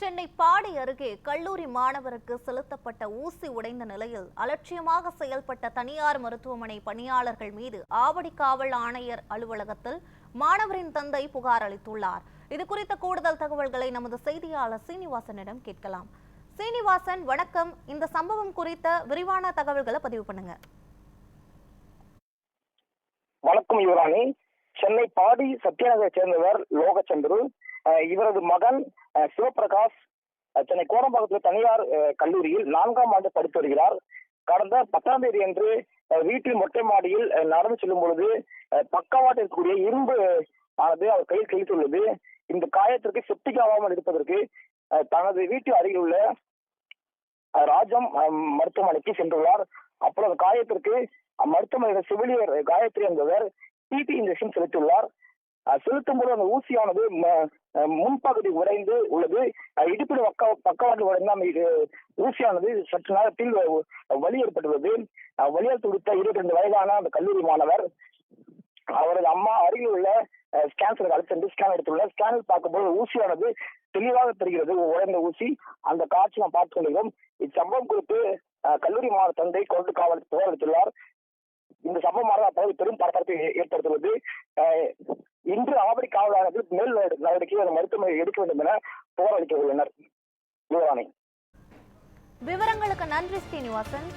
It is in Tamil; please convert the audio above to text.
சென்னை பாடி அருகே கல்லூரி மாணவருக்கு செலுத்தப்பட்ட ஊசி உடைந்த நிலையில் அலட்சியமாக செயல்பட்ட தனியார் மருத்துவமனை பணியாளர்கள் மீது ஆவடி காவல் ஆணையர் அலுவலகத்தில் மாணவரின் தந்தை புகார் அளித்துள்ளார். இது குறித்த கூடுதல் தகவல்களை நமது செய்தியாளர் சீனிவாசனிடம் கேட்கலாம். சீனிவாசன் வணக்கம். இந்த சம்பவம் குறித்த விரிவான தகவல்களை பதிவு பண்ணுங்க. வணக்கம் யுவராணி. சென்னை பாடி சத்யநகரை சேர்ந்தவர் லோகச்சந்திரு இவரது மகன் சிவபிரகாஷ் சென்னை கோடம்பாக்கத்தில் தனியார் கல்லூரியில் நான்காம் ஆண்டு படித்து வருகிறார். கடந்த பத்தாம் தேதி அன்று வீட்டின் வீட்டில் மொட்டை மாடியில் நடந்து செல்லும் பொழுது பக்கவாட்டில் இருக்கக்கூடிய இரும்பு ஆனது அவர் கையில் கிழித்துள்ளது இந்த காயத்திற்கு செப்டிக் ஆகாமல் இருப்பதற்கு தனது வீட்டு அருகில் உள்ள ராஜம் மருத்துவமனைக்கு சென்றுள்ளார். அப்பொழுது காயத்திற்கு மருத்துவமனையில் செவிலியர் காயத்ரி என்பவர் டிடி இன்ஜெக்ஷன் செலுத்தியுள்ளார். செலுத்தும் போது அந்த ஊசியானது ம- முன்பகுதி உடைந்து உள்ளது. இடுப்பிடு இடுப்பில் பக்க பக்கவாட்டு உடைந்த அந்த இது- ஊசியானது சற்று நேரத்தில் வ- வலி ஏற்பட்டுள்ளது. அஹ் வலியால் துடித்த இருபத்தி ரெண்டு வயதான அந்த கல்லூரி மாணவர் அவரது அம்மா அருகில் உள்ள ஸ்கேன் சென்டர் அழைத்து சென்று ஸ்கேன் எடுத்துள்ளார் ஸ்கேனில் பார்க்கும்போது ஊசியானது தெளிவாக தெரிகிறது. உடைந்த ஊசி. அந்த காட்சி நாம் பார்த்து கொள்கிறோம் இச்சம்பவம் குறித்து கல்லூரி மாணவர் தந்தை கொண்டு காவல் புகார் அளித்துள்ளார் இந்த சம்பவமானது அப்போது பெரும் பரபரப்பை ஏற்படுத்துவது இன்று ஆவடி காவலாளர்கள் மேல் நடவடிக்கை அந்த மருத்துவமனை எடுக்க வேண்டும் என புகார் உள்ளனர். விவரங்களுக்கு நன்றி ஸ்ரீனிவாசன்.